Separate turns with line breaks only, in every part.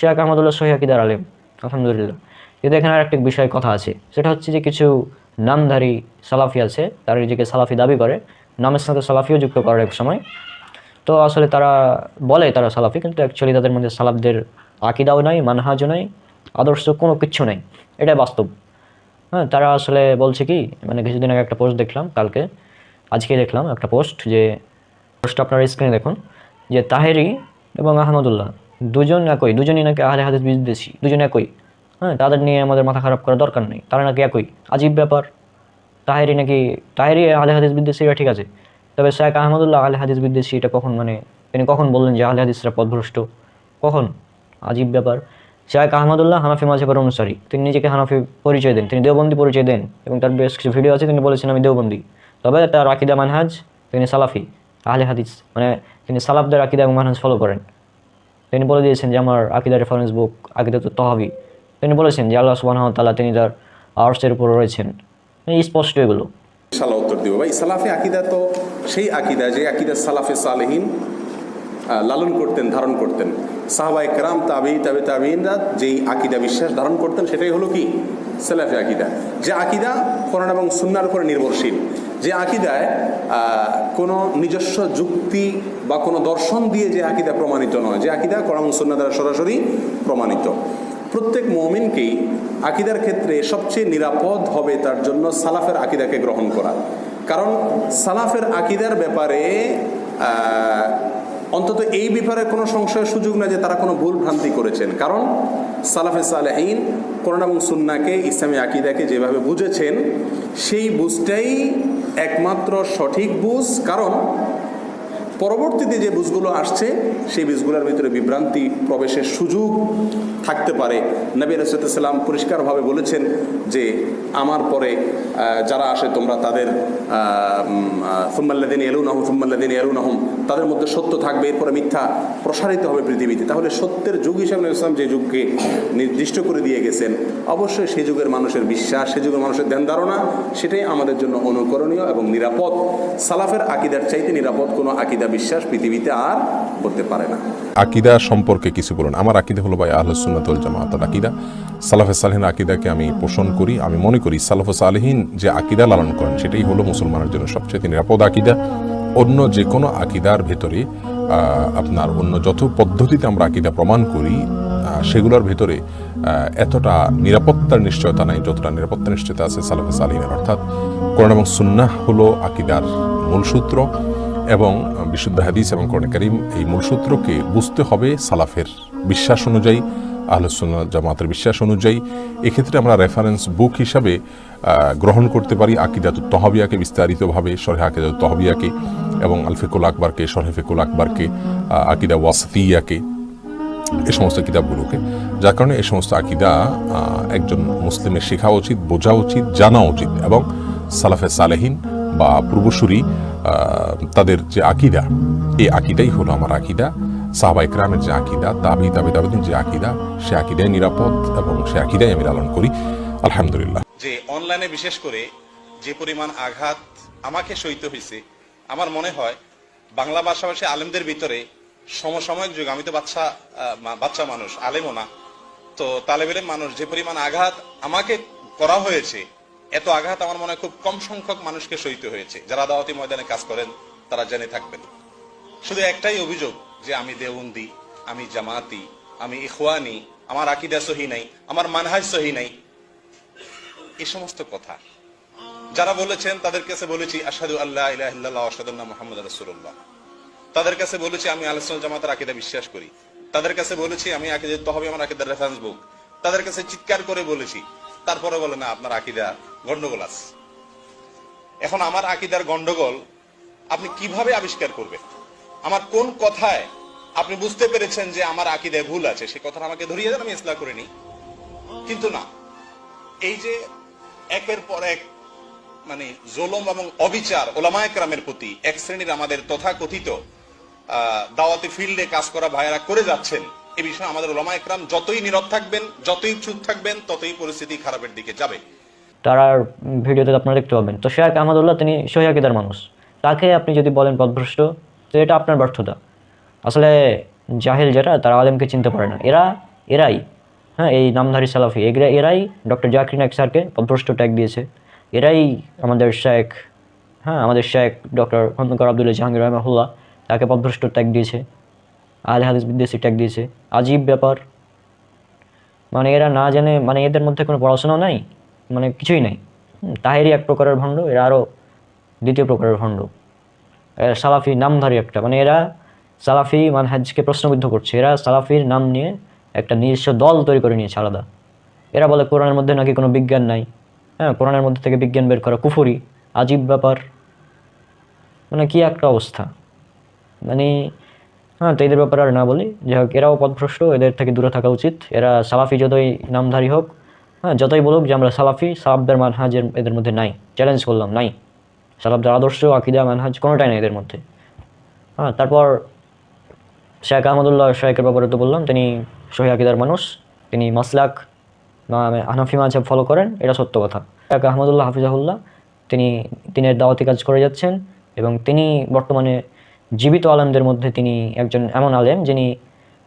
শেখ আহমদুল্লাহ সহিদার আলেম, আলহামদুলিল্লাহ। কিন্তু এখানে আর একটা বিষয় কথা আছে, সেটা হচ্ছে যে কিছু নামধারী সালাফি আছে, তারা নিজেকে সালাফি দাবি করে, নামের সাথে সালাফিও যুক্ত করে এক সময়। তো আসলে তারা বলে তারা সালাফি, কিন্তু অ্যাকচুয়ালি তাদের মধ্যে সালাফদের আকিদাও নাই, মানহাজও নাই, আদর্শ কোনো কিচ্ছু নাই, এটাই বাস্তব। হ্যাঁ তারা আসলে বলছে কি মানে কিছুদিন আগে একটা পোস্ট দেখলাম, কালকে আজকে দেখলাম একটা পোস্ট যে পোস্টটা আপনার স্ক্রিনে দেখুন, যে তাহেরি এবং আহমদুল্লাহ দুজন একই, দুজনই নাকি আহলে হাদিস বিদ্বেষী, দুজন একই। হ্যাঁ তাদের নিয়ে আমাদের মাথা খারাপ করার দরকার নেই, তারা নাকি একই। আজীব ব্যাপার। তাহেরি নাকি, তাহেরি আহলে হাদিস বিদ্বেষী ঠিক আছে, তবে শেখ আহমদুল্লাহ আহলে হাদিস বিদ্বেষী এটা কখন মানে তিনি কখন বললেন যে আহলে হাদিসরা পথভ্রষ্ট? কখন? আজীব ব্যাপার। শেখ আহমদুল্লাহ হানাফি মাঝহের অনুসারী, তিনি নিজেকে হানাফি পরিচয় দেন, তিনি দেওবন্দি পরিচয় দেন, এবং তার বেশ কিছু ভিডিও আছে, তিনি বলেছেন, আমি দেওবন্দি। তবে তার আকিদা মানহাজ, তিনি সালাফি, আহলে হাদিস মানে তিনি সালাফদের আকিদা এবং মানহাজ ফলো করেন। তিনি বলে দিয়েছেন যে আমার আকিদা রেফারেন্স বুক আকিদা তো তহাবি। তিনি বলেছেন যে আল্লাহ সুবাহ তাল্লাহ তিনি তার আর্টসের উপর রয়েছেন। স্পষ্ট এগুলো।
ইনশাল্লাহ উত্তর দিব। ভাই, সালাফে আকিদা তো সেই আকিদা যে আকিদা সালাফে সালেহীন লালন করতেন, ধারণ করতেন। সাহাবা একরাম তাবি তাবে তাবিনরা যেই আকিদা বিশ্বাস ধারণ করতেন, সেটাই হলো কি? সালাফে আকিদা। যে আকিদা কোরআন এবং সুন্নার উপরে নির্ভরশীল। যে আকিদায় কোনো নিজস্ব যুক্তি বা কোনো দর্শন দিয়ে যে আকিদা প্রমাণিত নয়। যে আকিদা কোরআন এবং সুন্না দ্বারা সরাসরি প্রমাণিত। প্রত্যেক মমিনকেই আকিদার ক্ষেত্রে সবচেয়ে নিরাপদ হবে তার জন্য সালাফের আকিদাকে গ্রহণ করা। কারণ সালাফের আকিদার ব্যাপারে অন্তত এই ব্যাপারে কোনো সংশয়ের সুযোগ না যে তারা কোনো ভুল ভ্রান্তি করেছেন। কারণ সালাফে সালেহীন কোরআন এবং সুন্নাকে ইসলামী আকিদাকে যেভাবে বুঝেছেন, সেই বুঝটাই একমাত্র সঠিক বুঝ কারণ পরবর্তীতে যে বীজগুলো আসছে, সেই বীজগুলোর ভিতরে বিভ্রান্তি প্রবেশের সুযোগ থাকতে পারে। নবী রসুলাম পরিষ্কারভাবে বলেছেন যে, আমার পরে যারা আসে তোমরা তাদের ফুম্মাল্লাদিন এলু নাহম ফুম্মাল্লাদিন এলু নাহম তাদের মধ্যে সত্য থাকবে, এরপরে মিথ্যা প্রসারিত হবে পৃথিবীতে। তাহলে সত্যের যুগ হিসাবে ইসলাম যে যুগকে নির্দিষ্ট করে দিয়ে গেছেন, অবশ্যই সেই যুগের মানুষের বিশ্বাস, সেই যুগের মানুষের ধ্যান ধারণা, সেটাই আমাদের জন্য অনুকরণীয় এবং নিরাপদ। সালাফের আকিদার চাইতে নিরাপদ কোনো আকিদা বিশ্বাস পৃথিবীতে আর হতে পারে না।
আকিদা সম্পর্কে কিছু বলুন। আমার আকিদা হলো ভাই আহলে সুন্নাতুল জামাতের আকিদা। সালাফে সালেহিন আকিদাকে আমি পোষণ করি, আমি মনে করি সালাফে সালেহিন যে আকিদা লালন করেন, সেটাই হলো মুসলমানের জন্য সবচেয়ে নিরাপদ আকিদা। অন্য যে কোনো আকিদার ভেতরে আপনার অন্য যত পদ্ধতিতে আমরা আকিদা প্রমাণ করি সেগুলোর ভেতরে এতটা নিরাপত্তার নিশ্চয়তা নাই, যতটা নিরাপত্তার নিশ্চয়তা আছে সালাফে সালিনের অর্থাৎ কোরআন এবং সুন্নাহ হলো আকিদার মূল সূত্র। এবং বিশুদ্ধ হাদিস এবং কোরআন করিম এই মূলসূত্রকে বুঝতে হবে সালাফের বিশ্বাস অনুযায়ী আহলুসুন্না জামাতের বিশ্বাস অনুযায়ী। এক্ষেত্রে আমরা রেফারেন্স বুক হিসাবে গ্রহণ করতে পারি আকিদাতুত তহবিয়াকে বিস্তারিতভাবে, শরহে আকিদাতুত তহবিয়াকে এবং আলফিকুল আকবরকে, শরহে আকবরকে আকিদা ওয়াসফিয়াকে, এ সমস্ত কিতাবগুলোকে। যার কারণে এই সমস্ত আকিদা একজন মুসলিমের শেখা উচিত, বোঝা উচিত, জানা উচিত এবং সালাফে সালেহিন বা পূর্বসূরি তাদের যে আকিদা, এই আকিদাই হলো আমার আকিদা। সাহাবা ইকরামের যে আকিদা, তাবি তাবি তাবিদিন যে আকিদা, সে আকিদাই নিরাপদ এবং সে আকিদাই আমি লালন করি। আলহামদুলিল্লাহ।
যে অনলাইনে বিশেষ করে যে পরিমাণ আঘাত আমাকে সইতে হয়েছে আমার মনে হয় বাংলা ভাষাভাষী আলেমদের ভিতরে সমসাময়িক যুগ, আমি তো বাচ্চা বাচ্চা মানুষ, আলেমও না। তো তালেবেলের মানুষ যে পরিমাণ আঘাত আমাকে করা হয়েছে এত আঘাত আমার মনে হয় খুব কম সংখ্যক মানুষকে সইতে হয়েছে। যারা দাওয়াতি ময়দানে কাজ করেন, তারা জেনে থাকবেন। শুধু একটাই অভিযোগ যে আমি দেওবন্দি, আমি জামাতি, আমি ইখওয়ানি, আমার আকিদা সহি নাই, আমার মানহাজ সহি নাই। এই সমস্ত কথা যারা বলেছেন, তাদের কাছে বলেছি আসাদু আল্লাহ আসাদুল্লাহ মোহাম্মদ রাসূলুল্লাহ। তাদের কাছে বলেছি, আমি আলোচনা জামাতের আকিদা বিশ্বাস করি। তাদের কাছে বলেছি, আমি আকিদা তহবে আমার আকিদার রেফারেন্স বুক তাদের কাছে চিৎকার করে বলেছি তারপরে বলে, না, আপনার আকিদা গন্ডগোল আছে। এখন আমার আকিদার গন্ডগোল আপনি কীভাবে আবিষ্কার করবেন? আমার কোন কথায় আপনি বুঝতে পেরেছেন যে আমার আকিদায় ভুল আছে? সে কথা আমাকে ধরিয়ে দেন, আমি ইসলাম করে নিই। কিন্তু না, এই যে একের পর এক মানে জোলম এবং অবিচার ওলামা একরামের প্রতি এক শ্রেণির আমাদের তথাকথিত দাওয়াতি ফিল্ডে কাজ করা ভাইয়েরা করে যাচ্ছেন এ বিষয়ে আমাদের ওলামা একরাম যতই নীরব থাকবেন, যতই চুপ থাকবেন, ততই পরিস্থিতি খারাপের দিকে যাবে।
তার ভিডিওতে আপনারা দেখতে পাবেন। তো শেখ আহমদুল্লাহ, তিনি সহিদার মানুষ। তাকে আপনি যদি বলেন পথভ্রষ্ট তো এটা আপনার ব্যর্থতা। আসলে জাহিল যারা, তারা আলেমকে চিনতে পারে না। এরা, এরাই হ্যাঁ এই নামধারী সালাফি এগুলা এরাই ডক্টর জাকির নায়ক স্যারকে পদভ্রষ্ট ট্যাগ দিয়েছে। এরাই আমাদের শেখ হ্যাঁ আমাদের শেখ ডক্টর খন্দকার আবদুল্লাহ জাহাঙ্গীর রহমাহুল্লাহ তাকে পদভ্রষ্ট ট্যাগ দিয়েছে। আল হাদিস বিদ্বেষী ট্যাগ দিয়েছে। আজীব ব্যাপার। মানে এরা না জানে মানে এদের মধ্যে কোনো পড়াশোনাও নাই মানে কিছুই নাই। তাহেরই এক প্রকারের ভণ্ড, এরা আরও দ্বিতীয় প্রকারের ভণ্ড। সালাফি নামধারী একটা মানে এরা সালাফি মানহাজকে প্রশ্নবিদ্ধ করছে। এরা সালাফির নাম নিয়ে একটা নিজস্ব দল তৈরি করে নিয়েছে আলাদা। এরা বলে কোরআনের মধ্যে নাকি কোনো বিজ্ঞান নাই। হ্যাঁ কোরআনের মধ্যে থেকে বিজ্ঞান বের করা কুফুরি, আজীব ব্যাপার। মানে কি একটা অবস্থা। মানে হ্যাঁ তো এদের ব্যাপারে আর না বলি। যাই হোক, এরাও পথভ্রষ্ট, এদের থেকে দূরে থাকা উচিত। এরা সালাফি যতই নামধারী হোক হ্যাঁ যতই বলুক যে আমরা সালাফি, সালাফদের মানহাজের এদের মধ্যে নাই। চ্যালেঞ্জ করলাম, নাই। সালাফদের আদর্শ, আকিদা, মানহাজ কোনোটাই নাই এদের মধ্যে। হ্যাঁ তারপর শেখ আহমদুল্লাহ শেখের ব্যাপারে তো বললাম, তিনি সহি আকিদার মানুষ। তিনি মাসলাক বা হানাফি মাঝাব ফলো করেন, এটা সত্য কথা। শেখ আহমদুল্লাহ হাফিজাহুল্লাহ, তিনি দিনের দাওয়াতি কাজ করে যাচ্ছেন এবং তিনি বর্তমানে জীবিত আলেমদের মধ্যে তিনি একজন এমন আলেম যিনি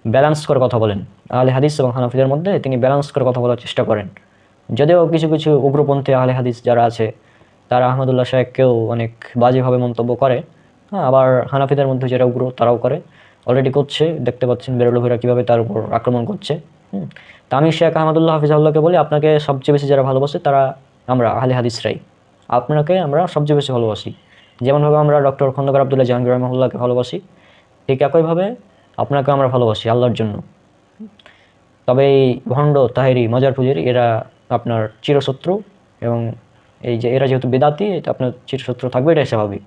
ব্যালেন্স করে কথা বলেন। আহলে হাদিস এবং হানাফিদের মধ্যে তিনি ব্যালেন্স করে কথা বলার চেষ্টা করেন। যদিও কিছু কিছু উগ্রপন্থী আহলে হাদিস যারা আছে, তারা আহমদুল্লাহ শাহেককেও অনেক বাজেভাবে মন্তব্য করে। হ্যাঁ আবার হানাফিদের মধ্যে যারা উগ্র, তারাও করে। অলরেডি করছে, দেখতে পাচ্ছেন বেরোলোভেরা কীভাবে তার উপর আক্রমণ করছে। হুম। তা আমি শেখ আহমদুল্লাহ হাফিজাউল্লাহকে বলি, আপনাকে সবচেয়ে বেশি যারা ভালোবাসে তারা আমরা, আহলে হাদিসরাই। আপনাকে আমরা সবচেয়ে বেশি ভালোবাসি। যেমনভাবে আমরা ডক্টর খন্দকার আবদুল্লাহ জাহাঙ্গীর রহমুল্লাহকে ভালোবাসি, ঠিক একইভাবে আপনাকে আমরা ভালোবাসি আল্লাহর জন্য। তবে এই ভণ্ড, তাহেরি, মজার পুজের এরা আপনার চিরশত্রু এবং এই যে এরা যেহেতু বেদাতি, এটা আপনার চিরশত্রু থাকবে, এটাই স্বাভাবিক।